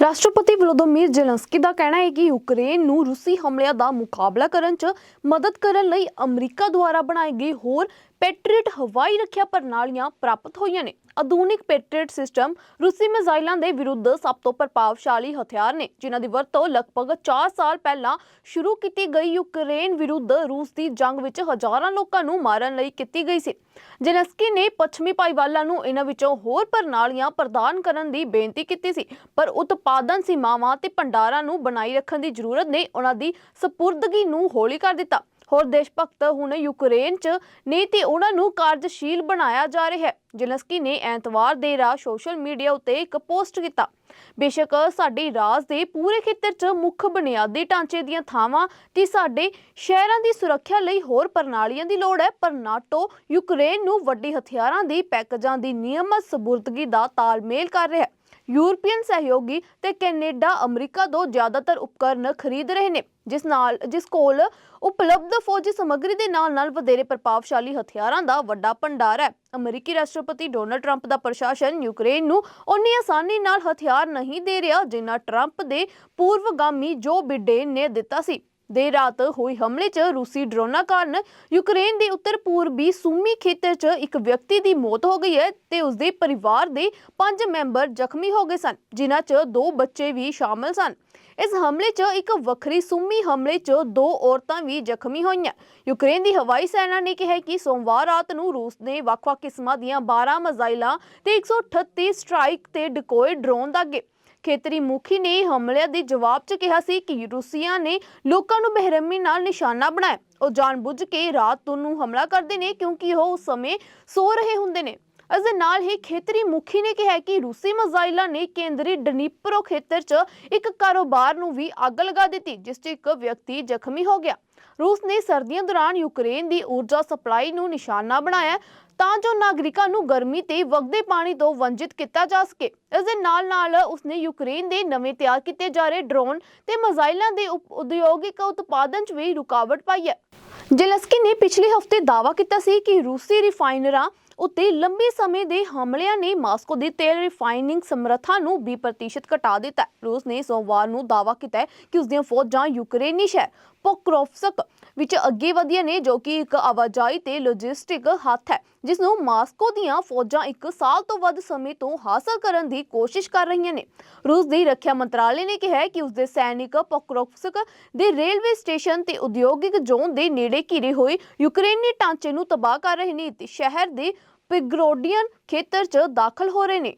ਰਾਸ਼ਟਰਪਤੀ ਵਲੋਦੋਮੀਰ ਜ਼ੈਲੈਂਸਕੀ ਦਾ ਕਹਿਣਾ ਹੈ ਕਿ ਯੂਕਰੇਨ ਨੂੰ ਰੂਸੀ ਹਮਲਿਆਂ ਦਾ ਮੁਕਾਬਲਾ ਕਰਨ 'ਚ ਮਦਦ ਕਰਨ ਲਈ ਅਮਰੀਕਾ ਦੁਆਰਾ ਬਣਾਈ ਗਈ ਹੋਰ ਪੈਟਰੀਟ ਹਵਾਈ ਰੱਖਿਆ ਪ੍ਰਣਾਲੀਆਂ ਪ੍ਰਾਪਤ ਹੋਈਆਂ ਨੇ। ਆਧੁਨਿਕ ਪੈਟਰੀਟ ਸਿਸਟਮ ਰੂਸੀ ਮਿਜ਼ਾਈਲਾਂ ਦੇ ਵਿਰੁੱਧ ਸਭ ਤੋਂ ਪ੍ਰਭਾਵਸ਼ਾਲੀ ਹਥਿਆਰ ਨੇ, ਜਿਨ੍ਹਾਂ ਦੀ ਵਰਤੋਂ ਲਗਭਗ 4 ਸਾਲ ਪਹਿਲਾਂ ਸ਼ੁਰੂ ਕੀਤੀ ਗਈ ਯੂਕਰੇਨ ਵਿਰੁੱਧ ਰੂਸ ਦੀ ਜੰਗ ਵਿੱਚ ਹਜ਼ਾਰਾਂ ਲੋਕਾਂ ਨੂੰ ਮਾਰਨ ਲਈ ਕੀਤੀ ਗਈ ਸੀ। ਜ਼ੈਲੈਂਸਕੀ ਨੇ ਪੱਛਮੀ ਭਾਈਵਾਲਾਂ ਨੂੰ ਇਹਨਾਂ ਵਿੱਚੋਂ ਹੋਰ ਪ੍ਰਣਾਲੀਆਂ ਪ੍ਰਦਾਨ ਕਰਨ ਦੀ ਬੇਨਤੀ ਕੀਤੀ ਸੀ, ਪਰ ਉਤਪਾਦਨ ਸੀਮਾਵਾਂ ਤੇ ਭੰਡਾਰਾਂ ਨੂੰ ਬਣਾਈ ਰੱਖਣ ਦੀ ਜ਼ਰੂਰਤ ਨੇ ਉਹਨਾਂ ਦੀ ਸਪੁਰਦਗੀ ਨੂੰ ਹੌਲੀ ਕਰ ਦਿੱਤਾ। ਹੋਰ ਦੇਸ਼ ਭਗਤ ਹੁਣ ਯੂਕਰੇਨ 'ਚ ਨੇ ਤੇ ਉਹਨਾਂ ਨੂੰ ਕਾਰਜਸ਼ੀਲ ਬਣਾਇਆ ਜਾ ਰਿਹਾ ਹੈ। ਜ਼ੈਲੈਂਸਕੀ ਨੇ ਐਤਵਾਰ ਦੇ ਰਾਤ ਸੋਸ਼ਲ ਮੀਡੀਆ ਉੱਤੇ ਇੱਕ ਪੋਸਟ ਕੀਤਾ। ਬੇਸ਼ੱਕ ਸਾਡੇ ਰਾਜ ਦੇ ਪੂਰੇ ਖੇਤਰ 'ਚ ਮੁੱਖ ਬੁਨਿਆਦੀ ਢਾਂਚੇ ਦੀਆਂ ਥਾਵਾਂ ਤੇ ਸਾਡੇ ਸ਼ਹਿਰਾਂ ਦੀ ਸੁਰੱਖਿਆ ਲਈ ਹੋਰ ਪ੍ਰਣਾਲੀਆਂ ਦੀ ਲੋੜ ਹੈ, ਪਰ ਨਾਟੋ ਯੂਕਰੇਨ ਨੂੰ ਵੱਡੀ ਹਥਿਆਰਾਂ ਦੀ ਪੈਕੇਜਾਂ ਦੀ ਨਿਯਮਤ ਸਬੁਰਦਗੀ ਦਾ ਤਾਲਮੇਲ ਕਰ ਰਿਹਾ ਹੈ। ਯੂਰਪੀਅਨ ਸਹਿਯੋਗੀ ਤੇ ਕੈਨੇਡਾ, ਅਮਰੀਕਾ ਤੋਂ ਜ਼ਿਆਦਾਤਰ ਉਪਕਰਨ ਖਰੀਦ ਰਹੇ ਨੇ, ਜਿਸ ਨਾਲ, ਜਿਸ ਕੋਲ ਉਪਲਬਧ ਫੌਜੀ ਸਮੱਗਰੀ ਦੇ ਨਾਲ ਨਾਲ ਵਧੇਰੇ ਪ੍ਰਭਾਵਸ਼ਾਲੀ ਹਥਿਆਰਾਂ ਦਾ ਵੱਡਾ ਭੰਡਾਰ ਹੈ। ਅਮਰੀਕੀ ਰਾਸ਼ਟਰਪਤੀ ਡੋਨਲਡ ਟਰੰਪ ਦਾ ਪ੍ਰਸ਼ਾਸਨ ਯੂਕਰੇਨ ਨੂੰ ਉਨੀ ਆਸਾਨੀ ਨਾਲ ਹਥਿਆਰ ਨਹੀਂ ਦੇ ਰਿਹਾ ਜਿੰਨਾ ਟਰੰਪ ਦੇ ਪੂਰਵਗਾਮੀ ਜੋ ਬਿਡੇਨ ਨੇ ਦਿੱਤਾ ਸੀ। ਦੇਰ ਰਾਤ ਹੋਈ ਹਮਲੇ 'ਚ ਰੂਸੀ ਡਰੋਨਾਂ ਕਾਰਨ ਯੂਕਰੇਨ ਦੇ ਉੱਤਰ ਪੂਰਬੀ ਸੂਮੀ ਖੇਤਰ 'ਚ ਇੱਕ ਵਿਅਕਤੀ ਦੀ ਮੌਤ ਹੋ ਗਈ ਹੈ ਤੇ ਉਸ ਦੇ ਪਰਿਵਾਰ ਦੇ ਪੰਜ ਮੈਂਬਰ ਜ਼ਖਮੀ ਹੋ ਗਏ ਸਨ, ਜਿਨ੍ਹਾਂ 'ਚ ਦੋ ਬੱਚੇ ਵੀ ਸ਼ਾਮਲ ਸਨ। ਇਸ ਹਮਲੇ 'ਚ ਇੱਕ ਵੱਖਰੀ ਸੂਮੀ ਹਮਲੇ 'ਚ ਦੋ ਔਰਤਾਂ ਵੀ ਜ਼ਖਮੀ ਹੋਈਆਂ। ਯੂਕਰੇਨ ਦੀ ਹਵਾਈ ਸੈਨਾ ਨੇ ਕਿਹਾ ਕਿ ਸੋਮਵਾਰ ਰਾਤ ਨੂੰ ਰੂਸ ਨੇ ਵੱਖ-ਵੱਖ ਕਿਸਮਾਂ ਦੀਆਂ 12 ਮਿਜ਼ਾਈਲਾਂ ਤੇ 138 ਸਟ੍ਰਾਈਕ ਤੇ ਡਿਕੋਏ ਡਰੋਨ ਦਾਗੇ ਖੇਤਰੀ ਮੁਖੀ ਨੇ ਹਮਲਿਆਂ ਦੇ ਜਵਾਬ 'ਚ ਕਿਹਾ ਸੀ ਕਿ ਰੂਸੀਆ ਨੇ ਲੋਕਾਂ ਨੂੰ ਬੇਰਹਿਮੀ ਨਾਲ ਨਿਸ਼ਾਨਾ ਬਣਾਇਆ। ਉਹ ਜਾਣਬੁੱਝ ਕੇ ਰਾਤ ਨੂੰ ਹਮਲਾ ਕਰਦੇ ਨੇ ਕਿਉਂਕਿ ਉਹ ਉਸ ਸਮੇਂ ਸੋ ਰਹੇ ਹੁੰਦੇ ਨੇ। ਇਸ ਦੇ ਨਾਲ ਹੀ ਖੇਤਰੀ ਮੁਖੀ ਨੇ ਕਿਹਾ ਕਿ ਰੂਸੀ ਮਿਜ਼ਾਈਲਾਂ ਨੇ ਕੇਂਦਰੀ ਡਨੀਪਰੋ ਖੇਤਰ 'ਚ ਇੱਕ ਕਾਰੋਬਾਰ ਨੂੰ ਵੀ ਅੱਗ ਲਗਾ ਦਿੱਤੀ, ਜਿਸ 'ਚ ਇੱਕ ਵਿਅਕਤੀ ਜ਼ਖਮੀ ਹੋ ਗਿਆ। ਰੂਸ ਨੇ ਸਰਦੀਆਂ ਦੌਰਾਨ ਯੂਕਰੇਨ ਦੀ ਊਰਜਾ ਸਪਲਾਈ ਨੂੰ ਨਿਸ਼ਾਨਾ ਬਣਾਇਆ ਤਾਂ ਜੋ ਨਾਗਰਿਕਾਂ ਨੂੰ ਗਰਮੀ ਤੇ ਵਗਦੇ ਪਾਣੀ ਤੋਂ ਵੰਜਿਤ ਕੀਤਾ ਜਾ ਸਕੇ। ਇਸ ਦੇ ਨਾਲ ਨਾਲ ਉਸਨੇ ਯੂਕਰੇਨ ਦੇ ਨਵੇਂ ਤਿਆਰ ਕੀਤੇ ਜਾ ਰਹੇ ਡਰੋਨ ਤੇ ਮਿਜ਼ਾਈਲਾਂ ਦੇ ਉਪ- ਉਦਯੋਗਿਕ ਉਤਪਾਦਨ 'ਚ ਵੀ ਰੁਕਾਵਟ ਪਾਈ ਹੈ। ਜ਼ੈਲੈਂਸਕੀ ਨੇ ਪਿਛਲੇ ਹਫ਼ਤੇ ਦਾਅਵਾ ਕੀਤਾ ਸੀ ਕਿ ਰੂਸੀ ਰਿਫਾਈਨਰਾਂ ਉੱਤੇ ਲੰਬੇ ਸਮੇਂ ਦੇ ਹਮਲਿਆਂ ਨੇ ਮਾਸਕੋ ਦੀ ਤੇਲ ਰਿਫਾਈਨਿੰਗ ਸਮਰੱਥਾ ਨੂੰ 20% ਘਟਾ ਦਿੱਤਾ ਰੂਸ ਨੇ ਸੋਮਵਾਰ ਨੂੰ ਦਾਅਵਾ ਕੀਤਾ ਕਿ ਉਸ ਦੀਆਂ ਫੌਜਾਂ ਯੂਕਰੇਨੀ ਸ਼ਹਿਰ ਪੋਕਰੋਵਸਕ ਵਿੱਚ ਅੱਗੇ ਵਧੀਆਂ ਨੇ ਜੋ ਕਿ ਇੱਕ ਆਵਾਜਾਈ ਤੇ ਲੌਜਿਸਟਿਕ ਹੱਥ ਹੈ ਜਿਸ ਨੂੰ ਮਾਸਕੋ ਦੀਆਂ ਫੌਜਾਂ ਇੱਕ ਸਾਲ ਤੋਂ ਵੱਧ ਸਮੇਂ ਤੋਂ ਹਾਸਲ ਕਰਨ ਦੀ ਕੋਸ਼ਿਸ਼ ਕਰ ਰਹੀਆਂ ਨੇ। ਰੂਸ ਦੀ ਰੱਖਿਆ ਮੰਤਰਾਲੇ ਨੇ ਕਿਹਾ ਕਿ ਉਸ ਦੇ ਸੈਨਿਕ ਪੋਕਰੋਵਸਕ ਦੇ ਰੇਲਵੇ ਸਟੇਸ਼ਨ ਤੇ ਉਦਯੋਗਿਕ ਜ਼ੋਨ ਦੇ ਨੇੜੇ ਘਿਰੇ ਹੋਏ ਯੂਕਰੇਨੀ ਢਾਂਚੇ ਨੂੰ ਤਬਾਹ ਕਰ ਰਹੇ ਨੇ ਤੇ ਸ਼ਹਿਰ ਦੇ ਪਿਗਰੋਡੀਅਨ ਖੇਤਰ 'ਚ ਦਾਖਲ ਹੋ ਰਹੇ ਨੇ।